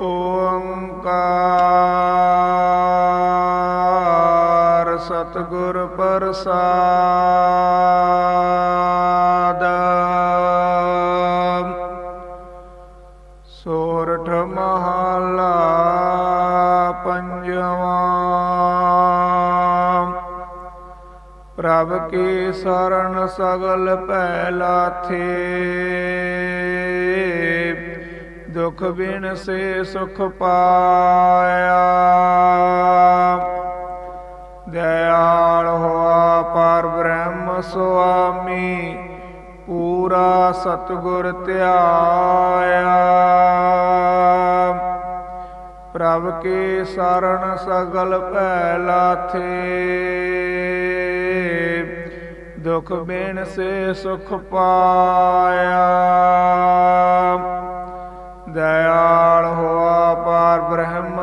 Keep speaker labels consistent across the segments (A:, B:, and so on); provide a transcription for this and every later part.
A: ਓੰਕਾਰ ਸਤਿਗੁਰ ਪ੍ਰਸਾਦ ਸੋਰਠ ਮਹਲਾ ਪੰਜਵਾਂ ਪ੍ਰਭ ਕੀ ਸਰਣ ਸਗਲ ਪਹਿਲਾ ਥੇ ਦੁਖ ਬਿਨ ਸੇ ਸੁਖ ਪਾਇਆ। ਦਇਆਲ ਹੋਆ ਪਰ ਬ੍ਰਹਮ ਸੁਆਮੀ, ਪੂਰਾ ਸਤਗੁਰ ਧਿਆਇਆ। ਪ੍ਰਭ ਕੇ ਸਰਣ ਸਗਲ ਭੈ ਲਾਥੇ ਦੁਖ ਬਿਨ ਸੇ ਸੁਖ ਪਾਇਆ।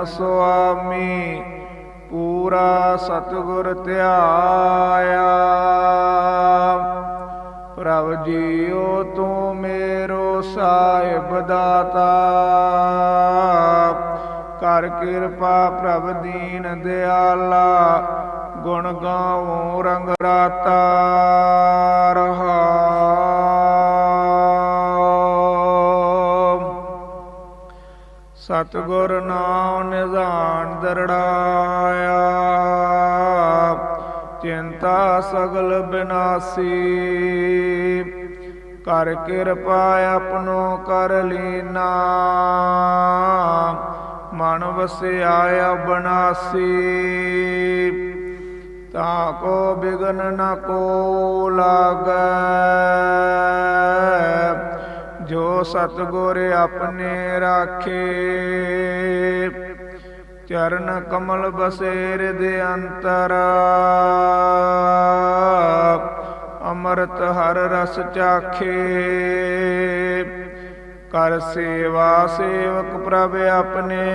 A: ਸੁਆਮੀ, ਪੂਰਾ ਸਤਗੁਰ ਧਿਆਇਆ। ਪ੍ਰਭ ਜੀਓ, ਤੂੰ ਮੇਰੋ ਸਾਹਿਬ ਦਾਤਾ। ਕਰ ਕਿਰਪਾ ਪ੍ਰਭ ਦੀਨ ਦਿਆਲਾ, ਗੁਣ ਗਾਵੋ ਰੰਗ ਰਾਤਾ ਰਹਾਉ ਸਤਗੁਰ ਨਾਮ ਨਿਧਾਨ ਦਰੜਾਇਆ। ਚਿੰਤਾ ਸਗਲ ਬਿਨਾਸੀ। ਕਰ ਕਿਰਪਾ ਆਪਣੋ ਕਰ ਲੀਨਾ। ਮਨ ਵਸਿਆ ਬਨਾਸੀ। ਤਾ ਕੋ ਬਿਗਨ ਨ ਕੋ ਲਾਗੈ। ਜੋ ਸਤਗੁਰ ਆਪਣੇ ਰਾਖੇ। ਚਰਨ ਕਮਲ ਬਸੇਰ ਦੇ ਅੰਤਰ। ਅੰਮ੍ਰਿਤ ਹਰ ਰਸ ਚਾਖੇ। ਕਰ ਸੇਵਾ ਸੇਵਕ ਪ੍ਰਭ ਆਪਣੇ।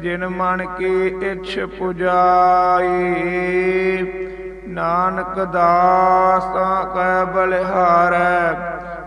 A: ਜਿਨ ਮਨ ਕੀ ਇੱਛ ਪੁਜਾਈ। ਨਾਨਕ ਦਾਸ ਤਾਂ ਕੈ ਬਲਿਹਾਰੈ।